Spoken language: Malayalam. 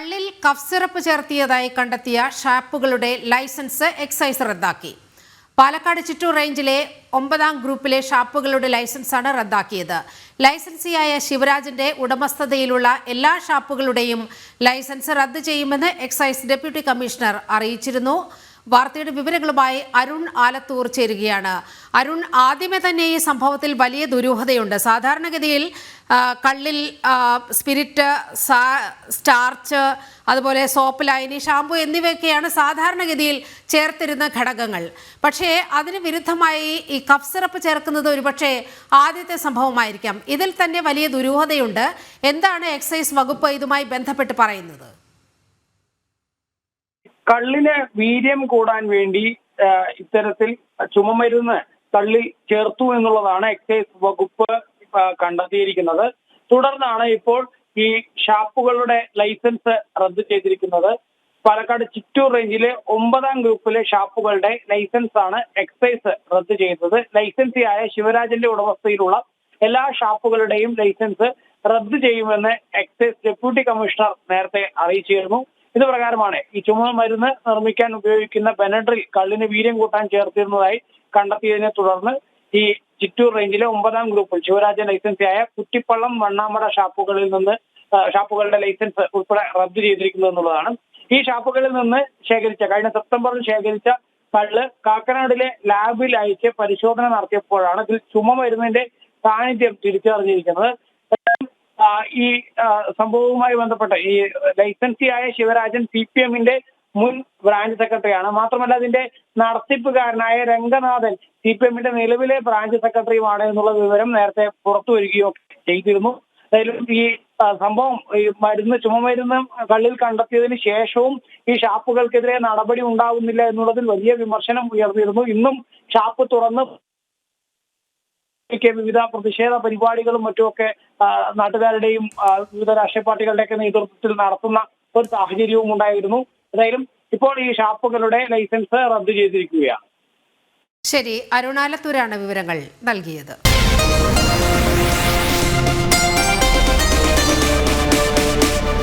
കള്ളിൽ കഫ് സിറപ്പ് ചേർത്തിയതായി കണ്ടെത്തിയ ഷാപ്പുകളുടെ ലൈസൻസ് എക്സൈസ് റദ്ദാക്കി. പാലക്കാട് ചിറ്റൂർ റേഞ്ചിലെ ഒമ്പതാം ഗ്രൂപ്പിലെ ഷാപ്പുകളുടെ ലൈസൻസാണ് റദ്ദാക്കിയത്. ലൈസൻസിയായ ശിവരാജിന്റെ ഉടമസ്ഥതയിലുള്ള എല്ലാ ഷാപ്പുകളുടെയും ലൈസൻസ് റദ്ദ് ചെയ്യുമെന്ന് എക്സൈസ് ഡെപ്യൂട്ടി കമ്മീഷണർ അറിയിച്ചിരുന്നു. വാർത്തയുടെ വിവരങ്ങളുമായി അരുൺ ആലത്തൂർ ചേരുകയാണ്. അരുൺ ആദ്യമേ തന്നെ ഈ സംഭവത്തിൽ വലിയ ദുരൂഹതയുണ്ട്. സാധാരണഗതിയിൽ കള്ളിൽ സ്പിരിറ്റ് സ്റ്റാർച്ച് അതുപോലെ സോപ്പ് ലൈനി ഷാമ്പു എന്നിവയൊക്കെയാണ് സാധാരണഗതിയിൽ ചേർത്തിരുന്ന ഘടകങ്ങൾ. പക്ഷേ അതിന് വിരുദ്ധമായി ഈ കഫ് സിറപ്പ് ചേർക്കുന്നത് ഒരുപക്ഷെ ആദ്യത്തെ സംഭവമായിരിക്കാം. ഇതിൽ തന്നെ വലിയ ദുരൂഹതയുണ്ട്. എന്താണ് എക്സൈസ് വകുപ്പ് ഇതുമായി ബന്ധപ്പെട്ട് പറയുന്നത്? കള്ളിന് വീര്യം കൂടാൻ വേണ്ടി ഇത്തരത്തിൽ ചുമമരുന്ന് കള്ളിൽ ചേർത്തു എന്നുള്ളതാണ് എക്സൈസ് വകുപ്പ് കണ്ടെത്തിയിരിക്കുന്നത്. തുടർന്നാണ് ഇപ്പോൾ ഈ ഷാപ്പുകളുടെ ലൈസൻസ് റദ്ദു ചെയ്തിരിക്കുന്നത്. പാലക്കാട് ചിറ്റൂർ റേഞ്ചിലെ ഒമ്പതാം ഗ്രൂപ്പിലെ ഷാപ്പുകളുടെ ലൈസൻസ് ആണ് എക്സൈസ് റദ്ദു ചെയ്തത്. ലൈസൻസിയായ ശിവരാജന്റെ ഉടമസ്ഥയിലുള്ള എല്ലാ ഷാപ്പുകളുടെയും ലൈസൻസ് റദ്ദു ചെയ്യുമെന്ന് എക്സൈസ് ഡെപ്യൂട്ടി കമ്മീഷണർ നേരത്തെ അറിയിച്ചിരുന്നു. ഇത് പ്രകാരമാണ്. ഈ ചുമ മരുന്ന് നിർമ്മിക്കാൻ ഉപയോഗിക്കുന്ന ബെനഡ്രിൽ കള്ളിന് വീര്യം കൂട്ടാൻ ചേർത്തിരുന്നതായി കണ്ടെത്തിയതിനെ തുടർന്ന് ഈ ചിറ്റൂർ റേഞ്ചിലെ ഒമ്പതാം ഗ്രൂപ്പിൽ ശിവരാജൻ ലൈസൻസിയായ കുറ്റിപ്പള്ളം വണ്ണാമട ഷാപ്പുകളിൽ നിന്ന് ഷാപ്പുകളുടെ ലൈസൻസ് ഉൾപ്പെടെ റദ്ദ് ചെയ്തിരിക്കുന്നു എന്നുള്ളതാണ്. ഈ ഷാപ്പുകളിൽ നിന്ന് ശേഖരിച്ച കഴിഞ്ഞ സെപ്റ്റംബറിൽ ശേഖരിച്ച കള്ള് കാക്കനാടിലെ ലാബിൽ അയച്ച് പരിശോധന നടത്തിയപ്പോഴാണ് ഇതിൽ ചുമ മരുന്നിന്റെ സാന്നിധ്യം തിരിച്ചറിഞ്ഞിരിക്കുന്നത്. ഈ സംഭവവുമായി ബന്ധപ്പെട്ട് ഈ ലൈസൻസിയായ ശിവരാജൻ സി പി എമ്മിന്റെ മുൻ ബ്രാഞ്ച് സെക്രട്ടറിയാണ്. മാത്രമല്ല അതിന്റെ നടത്തിപ്പുകാരനായ രംഗനാഥൻ സി പി എമ്മിന്റെ നിലവിലെ ബ്രാഞ്ച് സെക്രട്ടറിയുമാണ് എന്നുള്ള വിവരം നേരത്തെ പുറത്തു വരികയോ ചെയ്തിരുന്നു. ഈ സംഭവം ഈ മരുന്ന് ചുമമരുന്ന് കള്ളിൽ കണ്ടെത്തിയതിന് ശേഷവും ഈ ഷാപ്പുകൾക്കെതിരെ നടപടി ഉണ്ടാകുന്നില്ല എന്നുള്ളതിൽ വലിയ വിമർശനം ഉയർന്നിരുന്നു. ഇന്നും ഷാപ്പ് തുറന്ന് ഒക്കെ വിവിധ പ്രതിഷേധ പരിപാടികളും മറ്റുമൊക്കെ നാട്ടുകാരുടെയും വിവിധ രാഷ്ട്രീയ പാർട്ടികളുടെയൊക്കെ നേതൃത്വത്തിൽ നടത്തുന്ന ഒരു സാഹചര്യവും ഉണ്ടായിരുന്നു. ഏതായാലും ഇപ്പോൾ ഈ ഷാപ്പുകളുടെ ലൈസൻസ് റദ്ദു ചെയ്തിരിക്കുകയാണ്. ശരി അരുണാലത്തൂരാണ് വിവരങ്ങൾ നൽകിയത്.